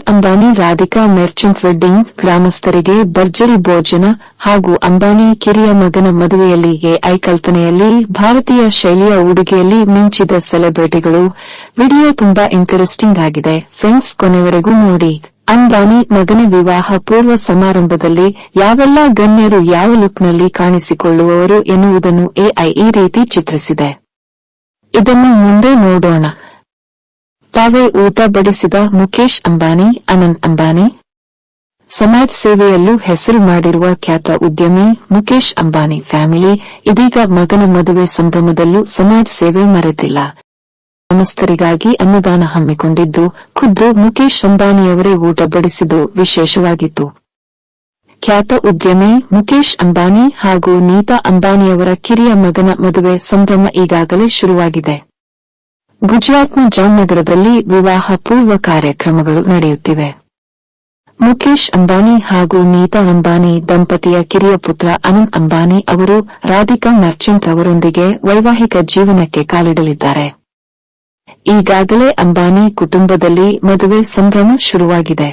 Ambani Radhika ಮೆರ್ಚೆಂಟ್ wedding ಗ್ರಾಮಸ್ಥರಿಗೆ ಭರ್ಜರಿ ಭೋಜನ ಹಾಗೂ ಅಂಬಾನಿ ಕಿರಿಯ ಮಗನ ಮದುವೆಯಲ್ಲಿ ಎಐ ಕಲ್ಪನೆಯಲ್ಲಿ ಭಾರತೀಯ ಶೈಲಿಯ ಉಡುಗೆಯಲ್ಲಿ ಮಿಂಚಿದ ಸೆಲೆಬ್ರಿಟಿಗಳು. ವಿಡಿಯೋ ತುಂಬಾ ಇಂಟರೆಸ್ಟಿಂಗ್ ಆಗಿದೆ. ಫ್ರೆಂಡ್ಸ್, ಕೊನೆವರೆಗೂ ನೋಡಿ. ಅಂಬಾನಿ ಮಗನ ವಿವಾಹ ಪೂರ್ವ ಸಮಾರಂಭದಲ್ಲಿ ಯಾವೆಲ್ಲ ಗಣ್ಯರು ಯಾವ ಲುಕ್ನಲ್ಲಿ ಕಾಣಿಸಿಕೊಳ್ಳುವವರು ಎನ್ನುವುದನ್ನು ಎಐ ಈ ರೀತಿ ಚಿತ್ರಿಸಿದೆ. ಇದನ್ನು ಮುಂದೆ ನೋಡೋಣ. ತಾವೇ ಊಟ ಬಡಿಸಿದ ಮುಖೇಶ್ ಅಂಬಾನಿ, ಅನಂತ್ ಅಂಬಾನಿ. ಸಮಾಜ ಸೇವೆಯಲ್ಲೂ ಹೆಸರು ಮಾಡಿರುವ ಖ್ಯಾತ ಉದ್ಯಮಿ ಮುಖೇಶ್ ಅಂಬಾನಿ ಫ್ಯಾಮಿಲಿ ಇದೀಗ ಮಗನ ಮದುವೆ ಸಂಭ್ರಮದಲ್ಲೂ ಸಮಾಜ ಸೇವೆ ಮರೆತಿಲ್ಲ. ಸಮಸ್ತರಿಗಾಗಿ ಅನ್ನದಾನ ಹಮ್ಮಿಕೊಂಡಿದ್ದು, ಖುದ್ದು ಮುಖೇಶ್ ಅಂಬಾನಿಯವರೇ ಊಟ ಬಡಿಸಿದ್ದು ವಿಶೇಷವಾಗಿತ್ತು. ಖ್ಯಾತ ಉದ್ಯಮಿ ಮುಖೇಶ್ ಅಂಬಾನಿ ಹಾಗೂ ನೀತಾ ಅಂಬಾನಿಯವರ ಕಿರಿಯ ಮಗನ ಮದುವೆ ಸಂಭ್ರಮ ಈಗಾಗಲೇ ಶುರುವಾಗಿದೆ. ಗುಜರಾತ್ನ ಜಾಮ್ನಗರದಲ್ಲಿ ವಿವಾಹ ಪೂರ್ವ ಕಾರ್ಯಕ್ರಮಗಳು ನಡೆಯುತ್ತಿವೆ. ಮುಖೇಶ್ ಅಂಬಾನಿ ಹಾಗೂ ನೀತಾ ಅಂಬಾನಿ ದಂಪತಿಯ ಕಿರಿಯ ಪುತ್ರ ಅನಂತ್ ಅಂಬಾನಿ ಅವರು ರಾಧಿಕಾ ಮರ್ಚೆಂಟ್ ಅವರೊಂದಿಗೆ ವೈವಾಹಿಕ ಜೀವನಕ್ಕೆ ಕಾಲಿಡಲಿದ್ದಾರೆ. ಈಗಾಗಲೇ ಅಂಬಾನಿ ಕುಟುಂಬದಲ್ಲಿ ಮದುವೆ ಸಂಭ್ರಮ ಶುರುವಾಗಿದೆ.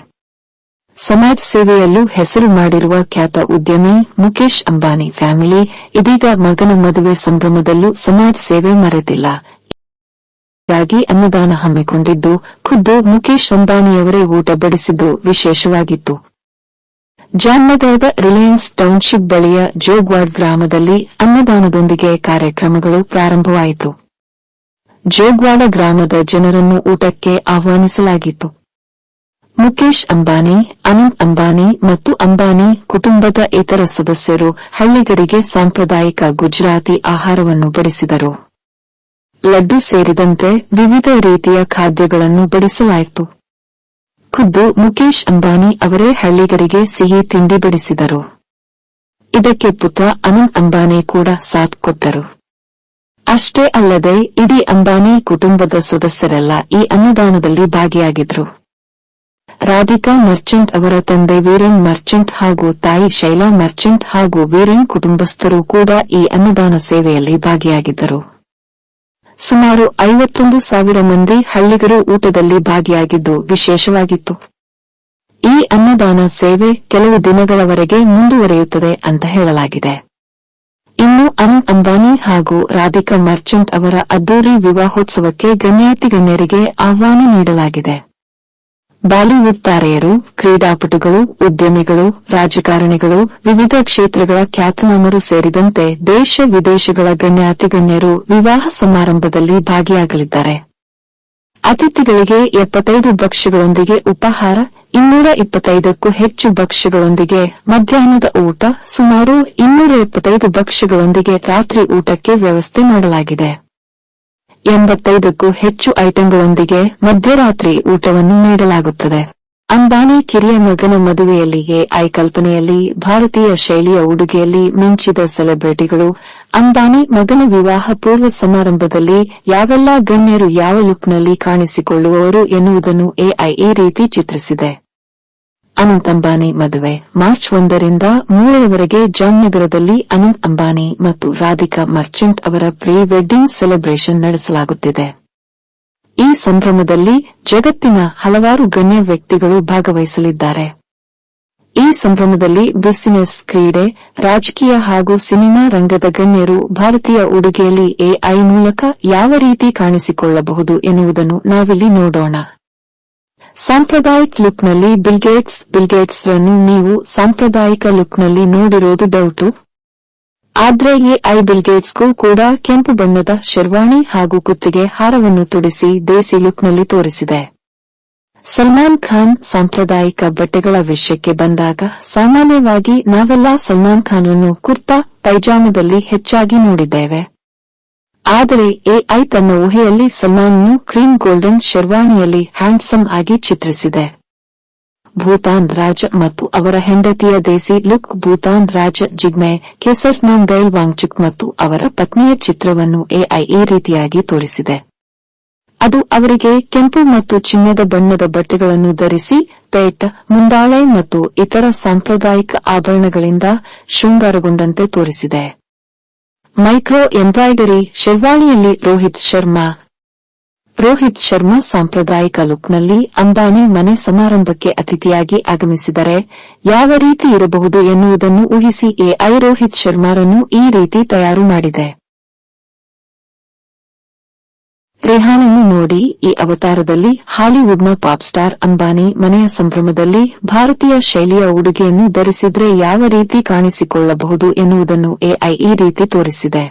ಸಮಾಜ ಸೇವೆಯಲ್ಲೂ ಹೆಸರು ಮಾಡಿರುವ ಖ್ಯಾತ ಉದ್ಯಮಿ ಮುಖೇಶ್ ಅಂಬಾನಿ ಫ್ಯಾಮಿಲಿ ಇದೀಗ ಮಗನ ಮದುವೆ ಸಂಭ್ರಮದಲ್ಲೂ ಸಮಾಜ ಸೇವೆ ಮರೆತಿಲ್ಲ. ಗಾಗಿ ಅನ್ನದಾನ ಹಮ್ಮಿಕೊಂಡಿದ್ದು ಖುದ್ದು ಮುಖೇಶ್ ಅಂಬಾನಿಯವರೇ ಊಟ ಬಡಿಸಿದ್ದು ವಿಶೇಷವಾಗಿತ್ತು. ಜಾಮ್ನಗರದ ರಿಲಯನ್ಸ್ ಟೌನ್ಶಿಪ್ ಬಳಿಯ ಜೋಗ್ವಾಡ್ ಗ್ರಾಮದಲ್ಲಿ ಅನ್ನದಾನದೊಂದಿಗೆ ಕಾರ್ಯಕ್ರಮಗಳು ಪ್ರಾರಂಭವಾಯಿತು. ಜೋಗ್ವಾಡ ಗ್ರಾಮದ ಜನರನ್ನು ಊಟಕ್ಕೆ ಆಹ್ವಾನಿಸಲಾಗಿತ್ತು. ಮುಖೇಶ್ ಅಂಬಾನಿ, ಅನಂತ್ ಅಂಬಾನಿ ಮತ್ತು ಅಂಬಾನಿ ಕುಟುಂಬದ ಇತರ ಸದಸ್ಯರು ಹಳ್ಳಿಗರಿಗೆ ಸಾಂಪ್ರದಾಯಿಕ ಗುಜರಾತಿ ಆಹಾರವನ್ನು ಬಡಿಸಿದರು. ಲಡ್ಡು ಸೇರಿದಂತೆ ವಿವಿಧ ರೀತಿಯ ಖಾದ್ಯಗಳನ್ನು ಬಡಿಸಲಾಯಿತು. ಖುದ್ದು ಮುಕೇಶ್ ಅಂಬಾನಿ ಅವರೇ ಹಳ್ಳಿಗರಿಗೆ ಸಿಹಿ ತಿಂಡಿ ಬಡಿಸಿದರು. ಇದಕ್ಕೆ ಪುತ್ರ ಅನಂತ್ ಅಂಬಾನಿ ಕೂಡ ಸಾಥ್ ಕೊಟ್ಟರು. ಅಷ್ಟೇ ಅಲ್ಲದೆ ಇಡೀ ಅಂಬಾನಿ ಕುಟುಂಬದ ಸದಸ್ಯರೆಲ್ಲ ಈ ಅನ್ನದಾನದಲ್ಲಿ ಭಾಗಿಯಾಗಿದ್ರು. ರಾಧಿಕಾ ಮರ್ಚೆಂಟ್ ಅವರ ತಂದೆ ವೀರನ್ ಮರ್ಚೆಂಟ್ ಹಾಗೂ ತಾಯಿ ಶೈಲಾ ಮರ್ಚೆಂಟ್ ಹಾಗೂ ವೀರನ್ ಕುಟುಂಬಸ್ಥರು ಕೂಡ ಈ ಅನ್ನದಾನ ಸೇವೆಯಲ್ಲಿ ಭಾಗಿಯಾಗಿದ್ದರು. ಸುಮಾರು ಐವತ್ತೊಂದು ಸಾವಿರ ಮಂದಿ ಹಳ್ಳಿಗರು ಊಟದಲ್ಲಿ ಭಾಗಿಯಾಗಿದ್ದು ವಿಶೇಷವಾಗಿತ್ತು. ಈ ಅನ್ನದಾನ ಸೇವೆ ಕೆಲವು ದಿನಗಳವರೆಗೆ ಮುಂದುವರಿಯುತ್ತದೆ ಅಂತ ಹೇಳಲಾಗಿದೆ. ಇನ್ನು ಅನಂತ್ ಅಂಬಾನಿ ಹಾಗೂ ರಾಧಿಕಾ ಮರ್ಚೆಂಟ್ ಅವರ ಅದ್ದೂರಿ ವಿವಾಹೋತ್ಸವಕ್ಕೆ ಗಣ್ಯಾತಿ ಗಣ್ಯರಿಗೆ ಆಹ್ವಾನ ನೀಡಲಾಗಿದೆ. ಬಾಲಿವುಡ್ ತಾರೆಯರು, ಕ್ರೀಡಾಪಟುಗಳು, ಉದ್ಯಮಿಗಳು, ರಾಜಕಾರಣಿಗಳು, ವಿವಿಧ ಕ್ಷೇತ್ರಗಳ ಖ್ಯಾತನಾಮರು ಸೇರಿದಂತೆ ದೇಶ ವಿದೇಶಗಳ ಗಣ್ಯಾತಿ ಗಣ್ಯರು ವಿವಾಹ ಸಮಾರಂಭದಲ್ಲಿ ಭಾಗಿಯಾಗಲಿದ್ದಾರೆ. ಅತಿಥಿಗಳಿಗೆ ಎಪ್ಪತ್ತೈದು ಭಕ್ಷ್ಯಗಳೊಂದಿಗೆ ಉಪಹಾರ, ಇನ್ನೂರ ಇಪ್ಪತ್ತೈದಕ್ಕೂ ಹೆಚ್ಚು ಭಕ್ಷ್ಯಗಳೊಂದಿಗೆ ಮಧ್ಯಾಹ್ನದ ಊಟ, ಸುಮಾರು ಇನ್ನೂರ ಇಪ್ಪತ್ತೈದು ಭಕ್ಷ್ಯಗಳೊಂದಿಗೆ ರಾತ್ರಿ ಊಟಕ್ಕೆ ವ್ಯವಸ್ಥೆ ಮಾಡಲಾಗಿದೆ. ಎಂಬತ್ತೈದಕ್ಕೂ ಹೆಚ್ಚು ಐಟಂಗಳೊಂದಿಗೆ ಮಧ್ಯರಾತ್ರಿ ಊಟವನ್ನು ನೀಡಲಾಗುತ್ತದೆ. ಅಂಬಾನಿ ಕಿರಿಯ ಮಗನ ಮದುವೆಯಲ್ಲಿಗೆ ಐ ಕಲ್ಪನೆಯಲ್ಲಿ ಭಾರತೀಯ ಶೈಲಿಯ ಉಡುಗೆಯಲ್ಲಿ ಮಿಂಚಿದ ಸೆಲೆಬ್ರಿಟಿಗಳು ಅಂಬಾನಿ ಮಗನ ವಿವಾಹ ಪೂರ್ವ ಸಮಾರಂಭದಲ್ಲಿ ಯಾವೆಲ್ಲ ಗಣ್ಯರು ಯಾವ ಲುಕ್ನಲ್ಲಿ ಕಾಣಿಸಿಕೊಳ್ಳುವವರು ಎನ್ನುವುದನ್ನು ಎಐ ಈ ರೀತಿ ಚಿತ್ರಿಸಿದೆ. ಅನಂತ್ ಅಂಬಾನಿ ಮದುವೆ. ಮಾರ್ಚ್ ಒಂದರಿಂದ ಮೂರರವರೆಗೆ ಜಾಮ್ನಗರದಲ್ಲಿ ಅನಂತ್ ಅಂಬಾನಿ ಮತ್ತು ರಾಧಿಕಾ ಮರ್ಚೆಂಟ್ ಅವರ ಪ್ರೀ ವೆಡ್ಡಿಂಗ್ ಸೆಲೆಬ್ರೇಷನ್ ನಡೆಸಲಾಗುತ್ತಿದೆ. ಈ ಸಂಭ್ರಮದಲ್ಲಿ ಜಗತ್ತಿನ ಹಲವಾರು ಗಣ್ಯ ವ್ಯಕ್ತಿಗಳು ಭಾಗವಹಿಸಲಿದ್ದಾರೆ. ಈ ಸಂಭ್ರಮದಲ್ಲಿ ಬಿಸಿನೆಸ್ ಕ್ರೀಡೆ, ರಾಜಕೀಯ ಹಾಗೂ ಸಿನಿಮಾ ರಂಗದ ಗಣ್ಯರು ಭಾರತೀಯ ಉಡುಗೆಯಲ್ಲಿ ಎಐ ಮೂಲಕ ಯಾವ ರೀತಿ ಕಾಣಿಸಿಕೊಳ್ಳಬಹುದು ಎನ್ನುವುದನ್ನು ನಾವಿಲ್ಲಿ ನೋಡೋಣ. ಸಾಂಪ್ರದಾಯಿಕ ಲುಕ್ನಲ್ಲಿ ಬಿಲ್ಗೇಟ್ಸ್ ಬಿಲ್ಗೇಟ್ಸ್ ರನ್ನು ನೀವು ಸಾಂಪ್ರದಾಯಿಕ ಲುಕ್ನಲ್ಲಿ ನೋಡಿರೋದು ಡೌಟು. ಆದ್ರೆ ಐ ಬಿಲ್ಗೇಟ್ಸ್ಗೂ ಕೂಡ ಕೆಂಪು ಬಣ್ಣದ ಶೆರ್ವಾಣಿ ಹಾಗೂ ಕುತ್ತಿಗೆ ಹಾರವನ್ನು ತೊಡಿಸಿ ದೇಸಿ ಲುಕ್ನಲ್ಲಿ ತೋರಿಸಿದೆ. ಸಲ್ಮಾನ್ ಖಾನ್ ಸಾಂಪ್ರದಾಯಿಕ ಬಟ್ಟೆಗಳ ವಿಷಯಕ್ಕೆ ಬಂದಾಗ ಸಾಮಾನ್ಯವಾಗಿ ನಾವೆಲ್ಲ ಸಲ್ಮಾನ್ ಖಾನ್ ಅನ್ನು ಕುರ್ತಾ, ಪೈಜಾಮದಲ್ಲಿ ಹೆಚ್ಚಾಗಿ ನೋಡಿದ್ದೇವೆ. ಆದರೆ ಎಐ ತನ್ನ ಊಹೆಯಲ್ಲಿ ಸಲ್ಮಾನ್ను ಕ್ರೀಮ್ ಗೋಲ್ಡನ್ ಶೆರ್ವಾಣಿಯಲ್ಲಿ ಹ್ಯಾಂಡ್ಸಮ್ ಆಗಿ ಚಿತ್ರಿಸಿದೆ. ಭೂತಾನ್ ರಾಜ ಮತ್ತು ಅವರ ಹೆಂಡತಿಯ ದೇಸಿ ಲುಕ್ ಭೂತಾನ್ ರಾಜ ಜಿಗ್ಮೆ ಕೆಸರ್ ಗೈಲ್ ವಾಂಗ್ಚುಕ್ ಮತ್ತು ಅವರ ಪತ್ನಿಯ ಚಿತ್ರವನ್ನು ಎಐ ಈ ರೀತಿಯಾಗಿ ತೋರಿಸಿದೆ. ಅದು ಅವರಿಗೆ ಕೆಂಪು ಮತ್ತು ಚಿನ್ನದ ಬಣ್ಣದ ಬಟ್ಟೆಗಳನ್ನು ಧರಿಸಿ, ಪೇಟ್, ಮುಂದಾಳೆ ಮತ್ತು ಇತರ ಸಾಂಪ್ರದಾಯಿಕ ಆಭರಣಗಳಿಂದ ಶೃಂಗಾರಗೊಂಡಂತೆ ತೋರಿಸಿದೆ. ಮೈಕ್ರೋ ಎಂಬ್ರಾಯ್ಡರಿ ಶೆರ್ವಾಣಿಯಲ್ಲಿ ರೋಹಿತ್ ಶರ್ಮಾ. ರೋಹಿತ್ ಶರ್ಮಾ ಸಾಂಪ್ರದಾಯಿಕ ಲುಕ್ನಲ್ಲಿ ಅಂಬಾನಿ ಮನೆ ಸಮಾರಂಭಕ್ಕೆ ಅತಿಥಿಯಾಗಿ ಆಗಮಿಸಿದರೆ ಯಾವ ರೀತಿ ಇರಬಹುದು ಎನ್ನುವುದನ್ನು ಊಹಿಸಿ ಎಐ ರೋಹಿತ್ ಶರ್ಮಾರನ್ನು ಈ ರೀತಿ ತಯಾರು ಮಾಡಿದೆ. ರೆಹಾನನ್ನು ನೋಡಿ ಈ ಅವತಾರದಲ್ಲಿ ಹಾಲಿವುಡ್ನ ಪಾಪ್ ಸ್ಟಾರ್ ಅಂಬಾನಿ ಮನೆಯ ಸಂಭ್ರಮದಲ್ಲಿ ಭಾರತೀಯ ಶೈಲಿಯ ಉಡುಗೆಯನ್ನು ಧರಿಸಿದ್ರೆ ಯಾವ ರೀತಿ ಕಾಣಿಸಿಕೊಳ್ಳಬಹುದು ಎನ್ನುವುದನ್ನು ಎಐ ಈ ರೀತಿ ತೋರಿಸಿದೆ.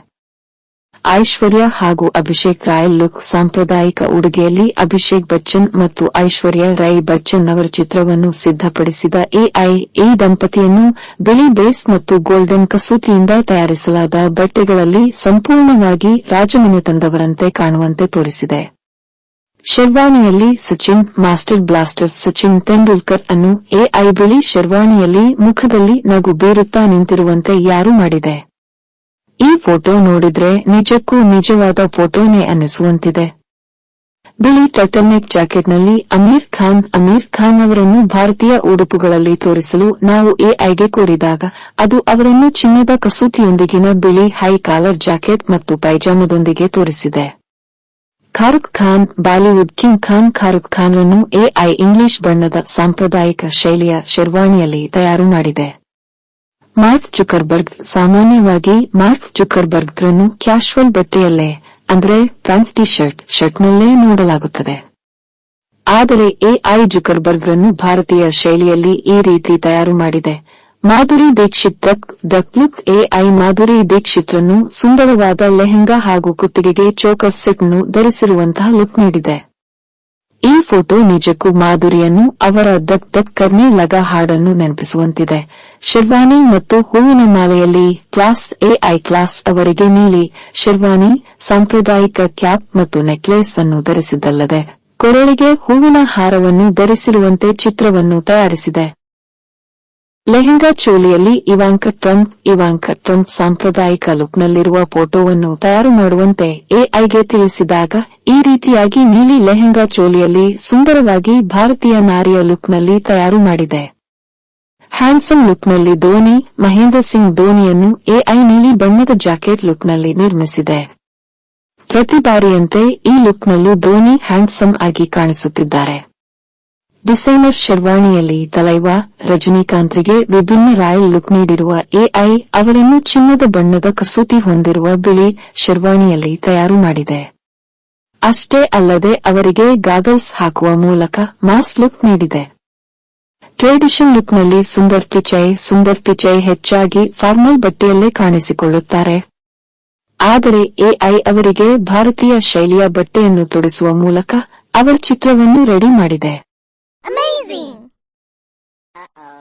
ಐಶ್ವರ್ಯ ಹಾಗೂ ಅಭಿಷೇಕ್ ರಾಯ್ ಲುಕ್ ಸಾಂಪ್ರದಾಯಿಕ ಉಡುಗೆಯಲ್ಲಿ ಅಭಿಷೇಕ್ ಬಚ್ಚನ್ ಮತ್ತು ಐಶ್ವರ್ಯ ರೈ ಬಚ್ಚನ್ ಅವರ ಚಿತ್ರವನ್ನು ಸಿದ್ಧಪಡಿಸಿದ ಎಐ, ಈ ದಂಪತಿಯನ್ನು ಬಿಳಿ ಬೇಸ್ ಮತ್ತು ಗೋಲ್ಡನ್ ಕಸೂತಿಯಿಂದ ತಯಾರಿಸಲಾದ ಬಟ್ಟೆಗಳಲ್ಲಿ ಸಂಪೂರ್ಣವಾಗಿ ರಾಜಮನೆತನದವರಂತೆ ಕಾಣುವಂತೆ ತೋರಿಸಿದೆ. ಶೆರ್ವಾನಿಯಲ್ಲಿ ಸಚಿನ್, ಮಾಸ್ಟರ್ ಬ್ಲಾಸ್ಟರ್ ಸಚಿನ್ ತೆಂಡೂಲ್ಕರ್ ಅನ್ನು ಎಐ ಬಿಳಿ ಶೆರ್ವಾನಿಯಲ್ಲಿ ಮುಖದಲ್ಲಿ ನಗು ಬೀರುತ್ತಾ ನಿಂತಿರುವಂತೆ ಯಾರು ಮಾಡಿದೆ. ಈ ಫೋಟೋ ನೋಡಿದ್ರೆ ನಿಜಕ್ಕೂ ನಿಜವಾದ ಫೋಟೋನೇ ಅನ್ನಿಸುವಂತಿದೆ. ಬಿಳಿ ಟರ್ಟಲ್ನೆಕ್ ಜಾಕೆಟ್ನಲ್ಲಿ ಅಮೀರ್ ಖಾನ್ ಅಮೀರ್ ಖಾನ್ ಅವರನ್ನು ಭಾರತೀಯ ಉಡುಪುಗಳಲ್ಲಿ ತೋರಿಸಲು ನಾವು ಎಐಗೆ ಕೋರಿದಾಗ ಅದು ಅವರನ್ನು ಚಿನ್ನದ ಕಸೂತಿಯೊಂದಿಗಿನ ಬಿಳಿ ಹೈ ಕಾಲರ್ ಜಾಕೆಟ್ ಮತ್ತು ಪೈಜಾಮದೊಂದಿಗೆ ತೋರಿಸಿದೆ. ಖಾರುಖ್ ಖಾನ್, ಬಾಲಿವುಡ್ ಕಿಂಗ್ ಖಾನ್ ಖಾರುಖ್ ಖಾನ್ರನ್ನು ಎಐ ಇಂಗ್ಲಿಷ್ ಬಣ್ಣದ ಸಾಂಪ್ರದಾಯಿಕ ಶೈಲಿಯ ಶೆರ್ವಾಣಿಯಲ್ಲಿ ತಯಾರು ಮಾಡಿದೆ. ಮಾರ್ಕ್ ಜುಕರ್ಬರ್ಗ್ ಸಾಮಾನ್ಯವಾಗಿ ಮಾರ್ಕ್ ಜುಕರ್ಬರ್ಗ್ರನ್ನು ಕ್ಯಾಶುವಲ್ ಬಟ್ಟೆಯಲ್ಲೇ, ಅಂದರೆ ಪ್ಯಾಂಟ್ ಟಿ ಶರ್ಟ್ ಶರ್ಟ್ನಲ್ಲೇ ನೋಡಲಾಗುತ್ತದೆ. ಆದರೆ ಎಐ ಜುಕರ್ಬರ್ಗ್ರನ್ನು ಭಾರತೀಯ ಶೈಲಿಯಲ್ಲಿ ಈ ರೀತಿ ತಯಾರು ಮಾಡಿದೆ. ಮಾಧುರಿ ದೀಕ್ಷಿತ್ ದಕ್ ದಕ್ ಲುಕ್ ಎಐ ಮಾಧುರಿ ದೀಕ್ಷಿತ್ರನ್ನು ಸುಂದರವಾದ ಲೆಹೆಂಗಾ ಹಾಗೂ ಕುತ್ತಿಗೆಗೆ ಚೋಕರ್ ಸೆಟ್ನ್ನು ಧರಿಸಿರುವಂತಹ ಲುಕ್ ನೀಡಿದೆ. ಈ ಫೋಟೋ ನಿಜಕ್ಕೂ ಮಾಧುರಿಯನ್ನು ಅವರ ದಕ್ ದಕ್ ಕರ್ನಿ ಲಗ ಹಾಡನ್ನು ನೆನಪಿಸುವಂತಿದೆ. ಶಿರ್ವಾನಿ ಮತ್ತು ಹೂವಿನ ಮಾಲೆಯಲ್ಲಿ ಕ್ಲಾಸ್ ಎಐ ಕ್ಲಾಸ್ ಅವರಿಗೆ ನೀಲಿ ಶಿರ್ವಾನಿ ಸಾಂಪ್ರದಾಯಿಕ ಕ್ಯಾಪ್ ಮತ್ತು ನೆಕ್ಲೇಸ್ ಅನ್ನು ಧರಿಸಿದ್ದಲ್ಲದೆ, ಕೊರಳಿಗೆ ಹೂವಿನ ಹಾರವನ್ನು ಧರಿಸಿರುವಂತೆ ಚಿತ್ರವನ್ನು ತಯಾರಿಸಿದೆ. ಲೆಹೆಂಗಾ ಚೋಲಿಯಲ್ಲಿ ಇವಾಂಕ ಟ್ರಂಪ್ ಇವಾಂಕ ಟ್ರಂಪ್ ಸಾಂಪ್ರದಾಯಿಕ ಲುಕ್ನಲ್ಲಿರುವ ಫೋಟೋವನ್ನು ತಯಾರು ಮಾಡುವಂತೆ ಎಐಗೆ ತಿಳಿಸಿದಾಗ, ಈ ರೀತಿಯಾಗಿ ನೀಲಿ ಲೆಹೆಂಗಾ ಚೋಲಿಯಲ್ಲಿ ಸುಂದರವಾಗಿ ಭಾರತೀಯ ನಾರಿಯ ಲುಕ್ನಲ್ಲಿ ತಯಾರು ಮಾಡಿದೆ. ಹ್ಯಾಂಡ್ಸಮ್ ಲುಕ್ನಲ್ಲಿ ಧೋನಿ, ಮಹೇಂದ್ರ ಸಿಂಗ್ ಧೋನಿಯನ್ನು ಎಐ ನೀಲಿ ಬಣ್ಣದ ಜಾಕೆಟ್ ಲುಕ್ನಲ್ಲಿ ನಿರ್ಮಿಸಿದೆ. ಪ್ರತಿ ಬಾರಿಯಂತೆ ಈ ಲುಕ್ನಲ್ಲೂ ಧೋನಿ ಹ್ಯಾಂಡ್ಸಮ್ ಆಗಿ ಕಾಣಿಸುತ್ತಿದ್ದಾರೆ. ಡಿಸೈನರ್ ಶೆರ್ವಾಣಿಯಲ್ಲಿ ತಲೈವಾ ರಜನಿಕಾಂತ್ರಿಗೆ ವಿಭಿನ್ನ ರಾಯಲ್ ಲುಕ್ ನೀಡಿರುವ ಎಐ ಅವರನ್ನು ಚಿನ್ನದ ಬಣ್ಣದ ಕಸೂತಿ ಹೊಂದಿರುವ ಬಿಳಿ ಶೆರ್ವಾಣಿಯಲ್ಲಿ ತಯಾರು ಮಾಡಿದೆ. ಅಷ್ಟೇ ಅಲ್ಲದೆ ಅವರಿಗೆ ಗಾಗಲ್ಸ್ ಹಾಕುವ ಮೂಲಕ ಮಾಸ್ ಲುಕ್ ನೀಡಿದೆ. ಟ್ರೆಡಿಷನ್ ಲುಕ್ನಲ್ಲಿ ಸುಂದರ್ ಪಿಚೈ ಸುಂದರ್ ಪಿಚೈ ಹೆಚ್ಚಾಗಿ ಫಾರ್ಮಲ್ ಬಟ್ಟೆಯಲ್ಲೇ ಕಾಣಿಸಿಕೊಳ್ಳುತ್ತಾರೆ. ಆದರೆ ಎಐ ಅವರಿಗೆ ಭಾರತೀಯ ಶೈಲಿಯ ಬಟ್ಟೆಯನ್ನು ತೊಡಿಸುವ ಮೂಲಕ ಅವರ ಚಿತ್ರವನ್ನು ರೆಡಿ ಮಾಡಿದೆ. amazing! Uh-oh.